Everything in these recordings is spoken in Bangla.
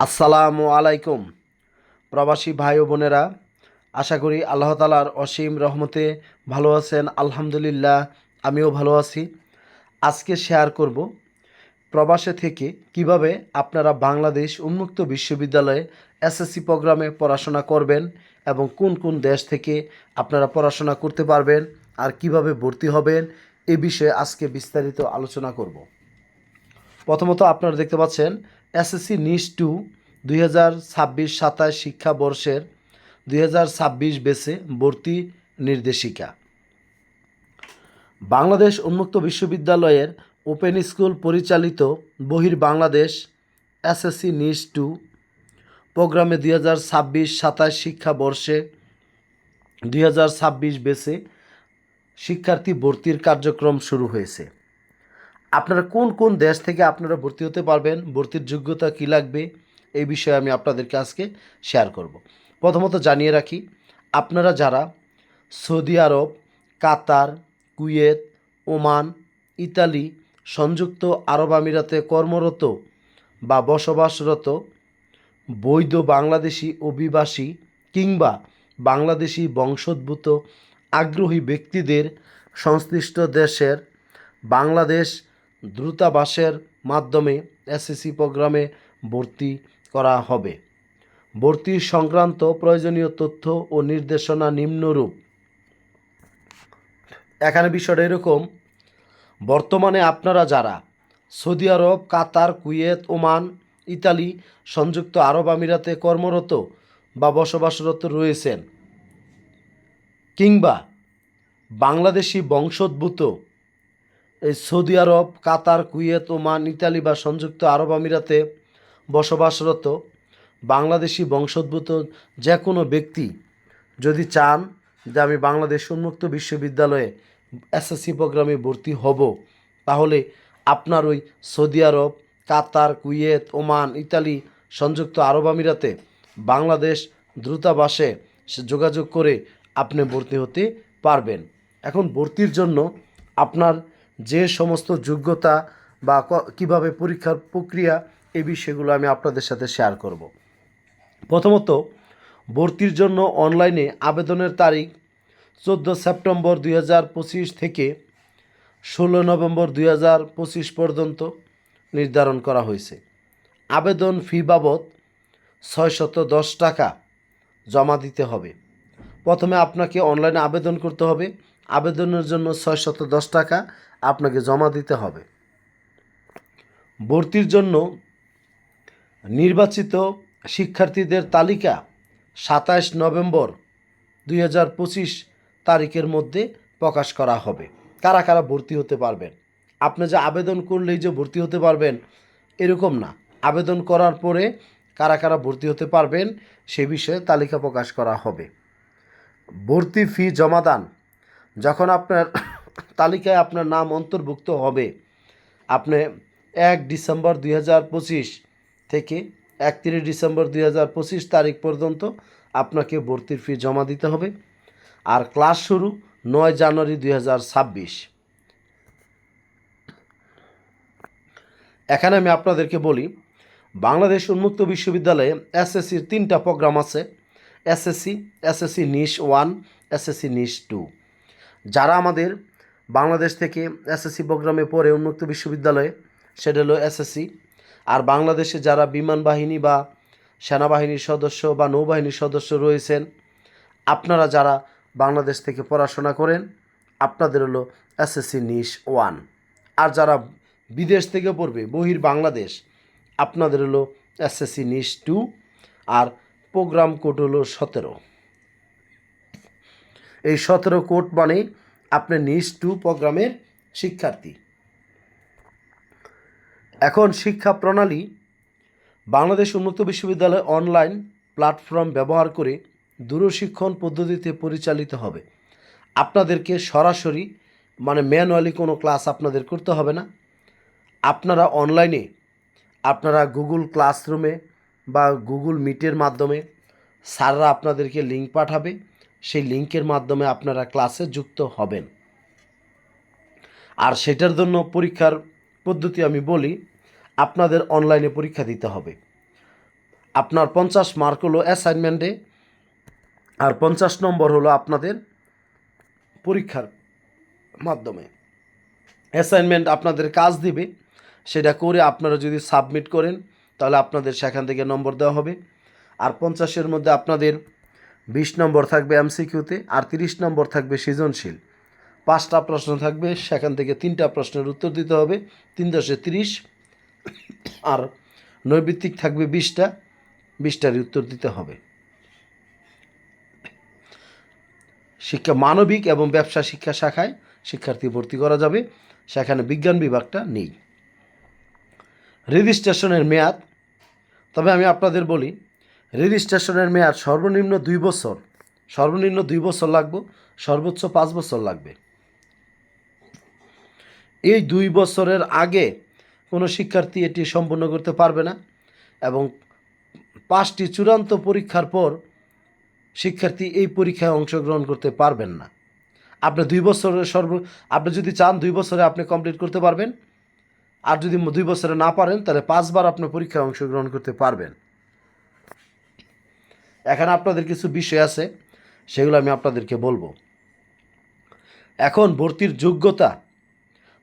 আসসালামু আলাইকুম। প্রবাসী ভাই ও বোনেরা, আশা করি আল্লাহ তালার অসীম রহমতে ভালো আছেন, আলহামদুলিল্লাহ, আমিও ভালো আছি। আজকে শেয়ার করব প্রবাসে থেকে কীভাবে আপনারা বাংলাদেশ উন্মুক্ত বিশ্ববিদ্যালয়ে এসএসসি প্রোগ্রামে পড়াশোনা করবেন এবং কোন কোন দেশ থেকে আপনারা পড়াশোনা করতে পারবেন আর কীভাবে ভর্তি হবেন, এ বিষয়ে আজকে বিস্তারিত আলোচনা করব। প্রথমত আপনারা দেখতে পাচ্ছেন এসএসসি নিস টু দুই হাজার ছাব্বিশ সাতাশ শিক্ষাবর্ষের দুই হাজার ছাব্বিশ বেসে ভর্তি নির্দেশিকা। বাংলাদেশ উন্মুক্ত বিশ্ববিদ্যালয়ের ওপেন স্কুল পরিচালিত বহির বাংলাদেশ এসএসসি নিস টু প্রোগ্রামে দুই হাজার ছাব্বিশ সাতাশ শিক্ষাবর্ষে দুই হাজার ছাব্বিশ বেসে শিক্ষার্থী ভর্তির কার্যক্রম শুরু হয়েছে। আপনারা কোন কোন দেশ থেকে আপনারা ভর্তি হতে পারবেন, ভর্তির যোগ্যতা কী লাগবে, এই বিষয়ে আমি আপনাদেরকে আজকে শেয়ার করব। প্রথমত জানিয়ে রাখি, আপনারা যারা Saudi Arab, Qatar, Kuwait, Oman, Italy, সংযুক্ত আরব আমিরাতে কর্মরত বা বসবাসরত বৈধ বাংলাদেশি অভিবাসী কিংবা বাংলাদেশি বংশোদ্ভূত আগ্রহী ব্যক্তিদের সংশ্লিষ্ট দেশের বাংলাদেশ দ্রুতাবাসের মাধ্যমে এসএসসি প্রোগ্রামে ভর্তি করা হবে। ভর্তি সংক্রান্ত প্রয়োজনীয় তথ্য ও নির্দেশনা নিম্নরূপ। এখানে বিষয়টা এরকম। বর্তমানে আপনারা যারা Saudi Arab, Qatar, Kuwait, Oman, Italy, সংযুক্ত আরব আমিরাতে কর্মরত বা বসবাসরত রয়েছেন কিংবা বাংলাদেশি বংশোদ্ভূত এই Saudi Arab, Qatar, Kuwait, Oman, Italy বা সংযুক্ত আরব আমিরাতে বসবাসরত বাংলাদেশি বংশোদ্ভূত যে কোনো ব্যক্তি যদি চান যে আমি বাংলাদেশ উন্মুক্ত বিশ্ববিদ্যালয়ে এসএসসি প্রোগ্রামে ভর্তি হব, তাহলে আপনার ওই Saudi Arab, Qatar, Kuwait, Oman, Italy, সংযুক্ত আরব আমিরাতে বাংলাদেশ দ্রুতাবাসে যোগাযোগ করে আপনি ভর্তি হতে পারবেন। এখন ভর্তির জন্য আপনার যে সমস্ত যোগ্যতা বা কীভাবে পরীক্ষার প্রক্রিয়া এই বিষয়গুলো আমি আপনাদের সাথে শেয়ার করব। প্রথমত, ভর্তির জন্য অনলাইনে আবেদনের তারিখ চোদ্দ সেপ্টেম্বর দুই হাজার পঁচিশ থেকে ষোলো নভেম্বর দুই হাজার পঁচিশ পর্যন্ত নির্ধারণ করা হয়েছে। আবেদন ফি বাবদ ছয়শত দশ টাকা জমা দিতে হবে। প্রথমে আপনাকে অনলাইনে আবেদন করতে হবে। আবেদনের জন্য ছয়শত দশ টাকা আপনাকে জমা দিতে হবে। ভর্তির জন্য নির্বাচিত শিক্ষার্থীদের তালিকা সাতাশ নভেম্বর দুই হাজার পঁচিশ তারিখের মধ্যে প্রকাশ করা হবে। কারা কারা ভর্তি হতে পারবেন? আপনি যে আবেদন করলেই যে ভর্তি হতে পারবেন, এরকম না। আবেদন করার পরে কারা কারা ভর্তি হতে পারবেন, সে বিষয়ে তালিকা প্রকাশ করা হবে। ভর্তি ফি জমাদান যখন আপনার তালিকায় আপনার নাম অন্তর্ভুক্ত হবে। আপনি এক ডিসেম্বর দুই হাজার পঁচিশ থেকে একত্রিশ ডিসেম্বর দুই হাজার পঁচিশ তারিখ পর্যন্ত আপনাকে ভর্তির ফি জমা দিতে হবে। আর ক্লাস শুরু নয় জানুয়ারি দুই হাজার ছাব্বিশ। এখানে আমি আপনাদেরকে বলি, বাংলাদেশ উন্মুক্ত বিশ্ববিদ্যালয়ে এসএসসির তিনটা প্রোগ্রাম আছে। SSC SSC niche one, SSC niche two. যারা আমাদের বাংলাদেশ থেকে এসএসসি প্রোগ্রামে পড়ে উন্মুক্ত বিশ্ববিদ্যালয়ে, সেটা হলো এসএসসি। আর বাংলাদেশে যারা বিমান বাহিনী বা সেনাবাহিনীর সদস্য বা নৌবাহিনীর সদস্য রয়েছেন, আপনারা যারা বাংলাদেশ থেকে পড়াশোনা করেন, আপনাদের হলো এসএসসি নিশ ওয়ান। আর যারা বিদেশ থেকে পড়বে, বহির বাংলাদেশ, আপনাদের হলো এসএসসি নিশ টু। আর প্রোগ্রাম কোড হলো সতেরো। এই সতেরো কোড মানে আপনি নিজ টু প্রোগ্রামের শিক্ষার্থী। এখন শিক্ষা প্রণালী, বাংলাদেশ উন্নত বিশ্ববিদ্যালয় অনলাইন প্ল্যাটফর্ম ব্যবহার করে দূরশিক্ষণ পদ্ধতিতে পরিচালিত হবে। আপনাদেরকে সরাসরি মানে ম্যানুয়ালি কোনো ক্লাস আপনাদের করতে হবে না। আপনারা অনলাইনে, আপনারা গুগল ক্লাসরুমে বা গুগল মিটের মাধ্যমে স্যাররা আপনাদেরকে লিঙ্ক পাঠাবে। সেই লিঙ্কের মাধ্যমে আপনারা ক্লাসে যুক্ত হবেন। আর সেটার জন্য পরীক্ষার পদ্ধতি আমি বলি, আপনাদের অনলাইনে পরীক্ষা দিতে হবে। আপনার পঞ্চাশ মার্ক হলো অ্যাসাইনমেন্টে আর পঞ্চাশ নম্বর হলো আপনাদের পরীক্ষার মাধ্যমে। অ্যাসাইনমেন্ট আপনাদের কাজ দিবে, সেটা করে আপনারা যদি সাবমিট করেন, তাহলে আপনাদের সেখান থেকে নম্বর দেওয়া হবে। আর পঞ্চাশের মধ্যে আপনাদের বিশ নম্বর থাকবে এমসিকিউতে আর তিরিশ নম্বর থাকবে সৃজনশীল। পাঁচটা প্রশ্ন থাকবে, সেখান থেকে তিনটা প্রশ্নের উত্তর দিতে হবে, তিন দশে তিরিশ, আর নৈবিত্তিক থাকবে বিশটা, বিশটারই উত্তর দিতে হবে। শিক্ষা মানবিক এবং ব্যবসা শিক্ষা শাখায় শিক্ষার্থী ভর্তি করা যাবে, সেখানে বিজ্ঞান বিভাগটা নেই। রেজিস্ট্রেশনের মেয়াদ, তবে আমি আপনাদের বলি রেজিস্ট্রেশনের মেয়াদ সর্বনিম্ন দুই বছর। সর্বনিম্ন দুই বছর লাগবে, সর্বোচ্চ পাঁচ বছর লাগবে। এই দুই বছরের আগে কোনো শিক্ষার্থী এটি সম্পূর্ণ করতে পারবে না এবং পাঁচটি চূড়ান্ত পরীক্ষার পর শিক্ষার্থী এই পরীক্ষায় অংশগ্রহণ করতে পারবেন না। আপনি দুই বছরের সর্ব, আপনি যদি চান দুই বছরে আপনি কমপ্লিট করতে পারবেন। আর যদি দুই বছরে না পারেন, তাহলে পাঁচবার আপনি পরীক্ষায় অংশগ্রহণ করতে পারবেন। এখানে আপনাদের কিছু বিষয় আছে, সেগুলো আমি আপনাদেরকে বলব। এখন ভর্তির যোগ্যতা,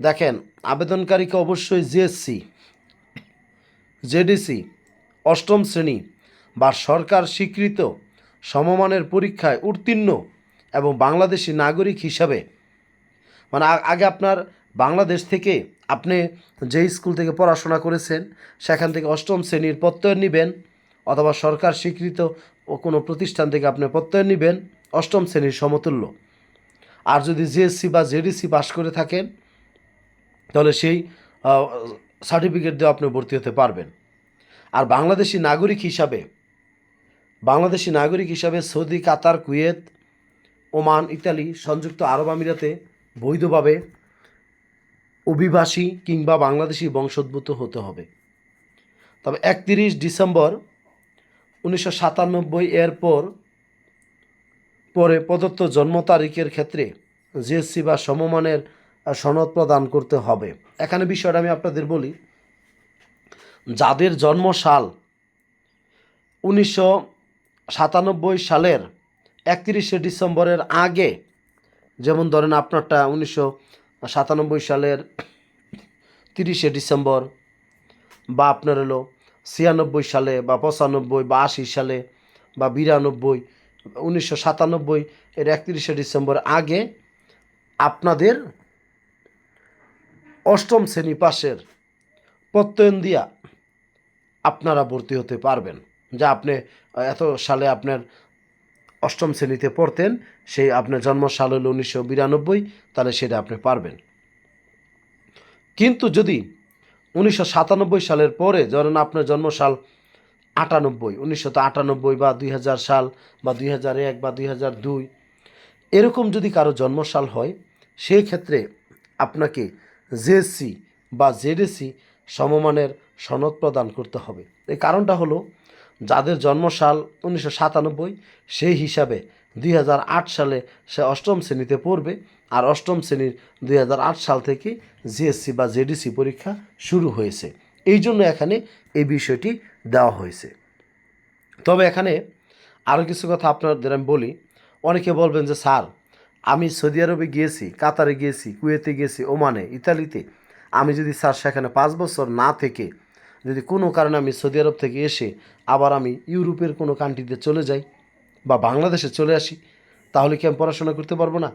দেখেন, আবেদনকারীকে অবশ্যই জিএসসি জেডিসি অষ্টম শ্রেণি বা সরকার স্বীকৃত সমমানের পরীক্ষায় উত্তীর্ণ এবং বাংলাদেশি নাগরিক হিসাবে। মানে আগে আপনার বাংলাদেশ থেকে আপনি যে স্কুল থেকে পড়াশোনা করেছেন, সেখান থেকে অষ্টম শ্রেণির প্রত্যয় নেবেন অথবা সরকার স্বীকৃত কোনো প্রতিষ্ঠান থেকে আপনি প্রত্যয় নেবেন, অষ্টম শ্রেণির সমতুল্য। আর যদি জিএসসি বা জেডিসি পাশ করে থাকেন, তাহলে সেই সার্টিফিকেট দিয়ে আপনি ভর্তি হতে পারবেন। আর বাংলাদেশি নাগরিক হিসাবে, বাংলাদেশি নাগরিক হিসাবে Saudi, Qatar, Kuwait, Oman, Italy, সংযুক্ত আরব আমিরাতে বৈধভাবে অভিবাসী কিংবা বাংলাদেশি বংশোদ্ভূত হতে হবে। তবে একত্রিশ ডিসেম্বর উনিশশো সাতানব্বই এর পর, পরে প্রদত্ত জন্ম তারিখের ক্ষেত্রে জিএসসি বা সমমানের সনদ প্রদান করতে হবে। এখানে বিষয়টা আমি আপনাদের বলি। যাদের জন্ম সাল উনিশশো সাতানব্বই সালের একত্রিশে ডিসেম্বরের আগে, যেমন ধরেন আপনারটা উনিশশো সাতানব্বই সালের তিরিশে ডিসেম্বর বা আপনার হলো ছিয়ানব্বই সালে বা পঁচানব্বই বা আশি সালে বা বিরানব্বই, উনিশশো সাতানব্বই এর একত্রিশে ডিসেম্বর আগে আপনাদের অষ্টম শ্রেণি পাশের প্রত্যয়ন দিয়া আপনারা ভর্তি হতে পারবেন। যা আপনি এত সালে আপনার অষ্টম শ্রেণীতে পড়তেন, সেই আপনার জন্ম সাল হলো উনিশশো বিরানব্বই, তাহলে সেটা আপনি পারবেন। কিন্তু যদি উনিশশো সাতানব্বই সালের পরে ধরেন আপনার জন্মসাল আটানব্বই, উনিশশো আটানব্বই বা দুই হাজার সাল বা দুই এক বা দুই দুই, এরকম যদি কারও জন্মসাল হয় সেই ক্ষেত্রে আপনাকে জেএসসি বা জেডএসসি সমমানের সনদ প্রদান করতে হবে। এই কারণটা হলো, যাদের জন্মসাল উনিশশো সাতানব্বই, সেই হিসাবে দুই হাজার আট সালে সে অষ্টম শ্রেণীতে পড়বে আর অষ্টম শ্রেণির দুই হাজার আট সাল থেকে জিএসসি বা জেডিসি পরীক্ষা শুরু হয়েছে। এই জন্য এখানে এই বিষয়টি দেওয়া হয়েছে। তবে এখানে আরও কিছু কথা আপনাদের আমি বলি। অনেকে বলবেন যে, স্যার, আমি সৌদি আরবে গিয়েছি, কাতারে গিয়েছি, কুয়েতে গিয়েছি, ওমানে, ইতালিতে। আমি যদি, স্যার, সেখানে পাঁচ বছর না থেকে যদি কোনো কারণে আমি সৌদি আরব থেকে এসে আবার আমি ইউরোপের কোনো কান্ট্রিতে চলে যাই বা বাংলাদেশে চলে আসি, তাহলে কি আমি পড়াশোনা করতে পারব না?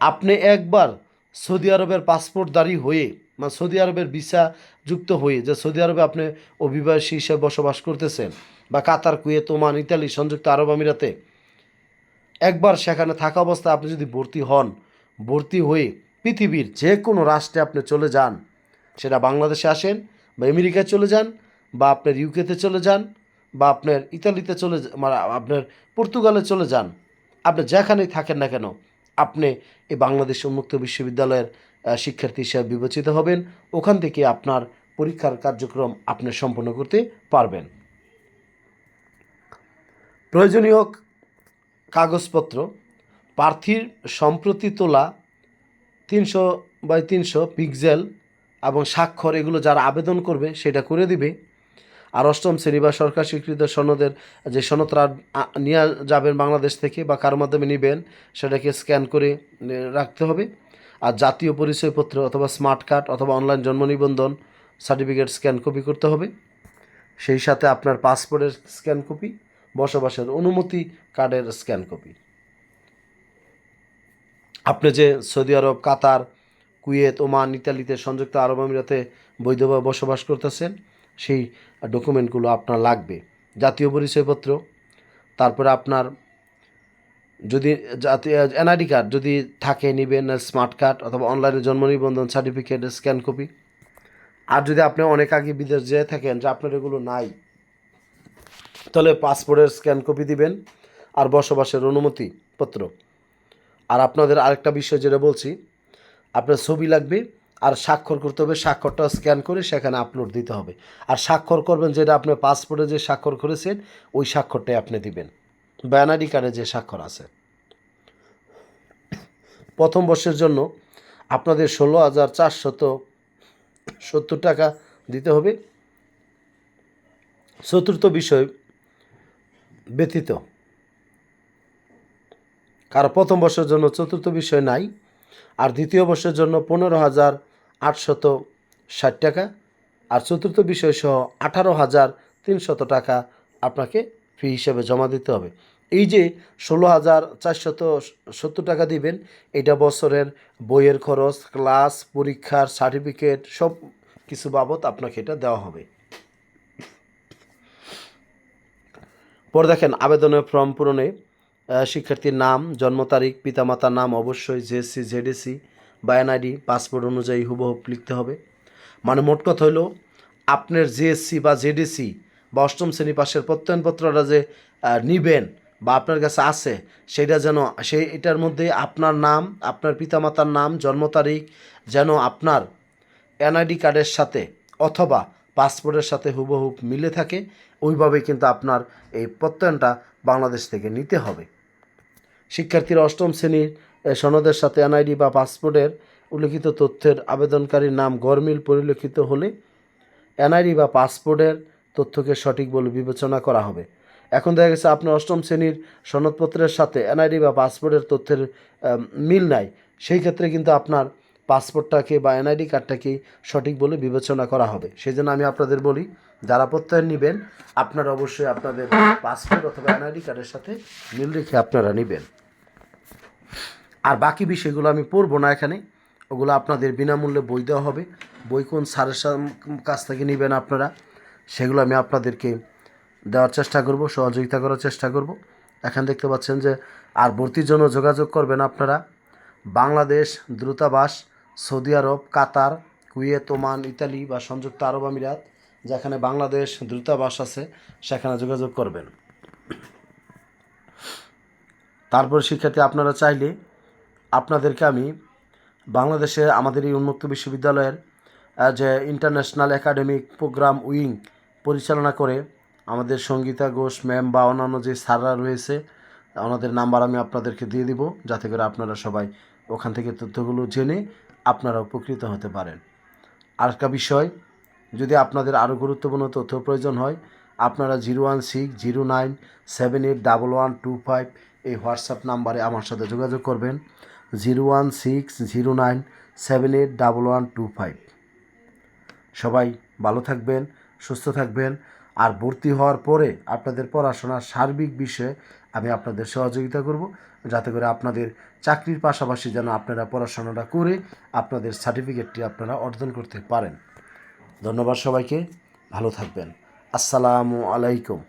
আপনি একবার সৌদি আরবের পাসপোর্টধারী হয়ে মানে সৌদি আরবের ভিসা যুক্ত হয়ে যে সৌদি আরবে আপনি অভিবাসী হিসেবে বসবাস করতেছেন বা কাতার, কুয়েত, ওমান, ইতালি, সংযুক্ত আরব আমিরাতে, একবার সেখানে থাকা অবস্থায় আপনি যদি ভর্তি হন, ভর্তি হয়ে পৃথিবীর যে কোনো রাষ্ট্রে আপনি চলে যান, সেটা বাংলাদেশে আসেন বা আমেরিকায় চলে যান বা আপনার ইউকেতে চলে যান বা আপনার ইতালিতে চলে মানে আপনার পর্তুগালে চলে যান, আপনি যেখানেই থাকেন না কেন আপনি এই বাংলাদেশ উন্মুক্ত বিশ্ববিদ্যালয়ের শিক্ষার্থী হিসেবে বিবেচিত হবেন। ওখান থেকে আপনার পরীক্ষার কার্যক্রম আপনি সম্পন্ন করতে পারবেন। প্রয়োজনীয় কাগজপত্র, প্রার্থীর সম্প্রতি তোলা তিনশো বাই তিনশো পিক্সেল এবং স্বাক্ষর, এগুলো যারা আবেদন করবে সেটা করে দিবে। আর অষ্টম শ্রেণি বা সরকার স্বীকৃত সনদের যে সনদরা আ- নিয়ে যাবেন বাংলাদেশ থেকে বা কার মাধ্যমে নেবেন, সেটাকে স্ক্যান করে রাখতে হবে। আর জাতীয় পরিচয়পত্র অথবা স্মার্ট কার্ড অথবা অনলাইন জন্ম নিবন্ধন সার্টিফিকেট স্ক্যান কপি করতে হবে। সেই সাথে আপনার পাসপোর্টের স্ক্যান কপি, বসবাসের অনুমতি কার্ডের স্ক্যান কপি। আপনি যে Saudi Arab, Qatar, Kuwait, Oman, ইতালিতে সংযুক্ত আরব আমিরাতে বৈধভাবে বসবাস করতেছেন সেই ডকুমেন্টগুলো আপনার লাগবে। জাতীয় পরিচয়পত্র, তারপরে আপনার যদি জাতীয়, এনআইডি কার্ড যদি থাকে নেবেন স্মার্ট কার্ড অথবা অনলাইনে জন্ম নিবন্ধন সার্টিফিকেট স্ক্যান কপি আর যদি আপনি অনেক আগে বিদেশ যেয়ে থাকেন যে আপনার এগুলো নাই, তাহলে পাসপোর্টের স্ক্যান কপি দিবেন আর বসবাসের অনুমতি পত্র। আর আপনাদের আরেকটা বিষয় যেটা বলছি, আপনার ছবি লাগবে আর স্বাক্ষর করতে হবে, স্বাক্ষরটা স্ক্যান করে সেখানে আপলোড দিতে হবে। আর স্বাক্ষর করবেন যেটা আপনি পাসপোর্টে যে স্বাক্ষর করেছেন, ওই স্বাক্ষরটাই আপনি দিবেন। ব্যানারি কার্ডে যে স্বাক্ষর আছে। প্রথম বর্ষের জন্য আপনাদের ষোলো হাজার চারশত সত্তর টাকা দিতে হবে। চতুর্থ বিষয় ব্যতীত। কারণ প্রথম বর্ষের জন্য চতুর্থ বিষয় নাই, আর দ্বিতীয় বর্ষের জন্য পনেরো হাজার আটশত ষাট টাকা আর চতুর্থ বিষয় সহ আঠারো হাজার তিনশত টাকা আপনাকে ফি হিসেবে জমা দিতে হবে। এই যে ষোলো হাজার চারশত সত্তর টাকা দিবেন, এটা বছরের বইয়ের খরচ, ক্লাস, পরীক্ষার সার্টিফিকেট, সব কিছু বাবদ আপনাকে এটা দেওয়া হবে। পরে দেখেন, আবেদনের ফর্ম পূরণে শিক্ষার্থীর নাম, জন্ম তারিখ, পিতামাতার নাম, অবশ্যই জেএসসি জেডিসি বা এনআইডি পাসপোর্ট অনুযায়ী হুবহুব লিখতে হবে। মানে মোট কথা হলো, আপনার জিএসসি বা জেডিসি বা অষ্টম শ্রেণি পাশের প্রত্যয়নপত্রটা যে নিবেন বা আপনার কাছে আছে, সেটা যেন সেই এটার মধ্যে আপনার নাম, আপনার পিতামাতার নাম, জন্ম তারিখ যেন আপনার এনআইডি কার্ডের সাথে অথবা পাসপোর্টের সাথে হুবহুব মিলে থাকে ওইভাবেই কিন্তু আপনার এই প্রত্যয়নটা বাংলাদেশ থেকে নিতে হবে। শিক্ষার্থীরা অষ্টম শ্রেণির সনদের সাথে এনআইডি বা পাসপোর্টের উল্লিখিত তথ্যের আবেদনকারীর নাম গরমিল পরিলক্ষিত হলে এনআইডি বা পাসপোর্টের তথ্যকে সঠিক বলে বিবেচনা করা হবে। এখন দেখা গেছে আপনার অষ্টম শ্রেণির সনদপত্রের সাথে এনআইডি বা পাসপোর্টের তথ্যের মিল নাই। সেই ক্ষেত্রে কিন্তু আপনার পাসপোর্টটাকে বা এনআইডি কার্ডটাকে সঠিক বলে বিবেচনা করা হবে। সেই জন্য আমি আপনাদের বলি, যারা প্রত্যয়ন নেবেন, আপনারা অবশ্যই আপনাদের পাসপোর্ট অথবা এনআইডি কার্ডের সাথে মিল রেখে আপনারা নেবেন। আর বাকি বিষয়গুলো আমি পড়ব না এখানে। ওগুলো আপনাদের বিনামূল্যে বই দেওয়া হবে। বই কোন স্যারের কাছ থেকে নেবেন আপনারা, সেগুলো আমি আপনাদেরকে দেওয়ার চেষ্টা করব, সহযোগিতা করার চেষ্টা করব। এখন দেখতে পাচ্ছেন যে আর ভর্তির জন্য যোগাযোগ করবেন আপনারা। Bangladesh দ্রুতাবাস Saudi Arab, Qatar, Kuwait, Oman, Italy বা সংযুক্ত আরব আমিরাত, যেখানে বাংলাদেশ দ্রুতাবাস আছে, সেখানে যোগাযোগ করবেন। তারপর শিক্ষার্থী আপনারা চাইলে আপনাদেরকে আমি বাংলাদেশে আমাদের এই উন্মুক্ত বিশ্ববিদ্যালয়ের যে ইন্টারন্যাশনাল একাডেমিক প্রোগ্রাম উইং পরিচালনা করে আমাদের সঙ্গীতা ঘোষ ম্যাম বা অন্যান্য যে স্যাররা রয়েছে, ওনাদের নাম্বার আমি আপনাদেরকে দিয়ে দিব, যাতে করে আপনারা সবাই ওখান থেকে তথ্যগুলো জেনে আপনারা উপকৃত হতে পারেন। আরেকটা বিষয়, যদি আপনাদের আরও গুরুত্বপূর্ণ তথ্য প্রয়োজন হয়, আপনারা zero one six, zero nine, seven eight, double one, two five এই হোয়াটসঅ্যাপ নাম্বারে আমার সাথে যোগাযোগ করবেন। Zero one six zero nine seven eight double one two five. সবাই ভালো থাকবেন, সুস্থ থাকবেন, আর ভর্তি হওয়ার পরে আপনাদের পড়াশোনার সার্বিক বিষয়ে আমি আপনাদের সহযোগিতা করব, যাতে করে আপনাদের চাকরির পাশাপাশি যেন আপনারা পড়াশোনাটা করে আপনাদের সার্টিফিকেটটি আপনারা অর্জন করতে পারেন। ধন্যবাদ সবাইকে, ভালো থাকবেন। আসসালামু আলাইকুম।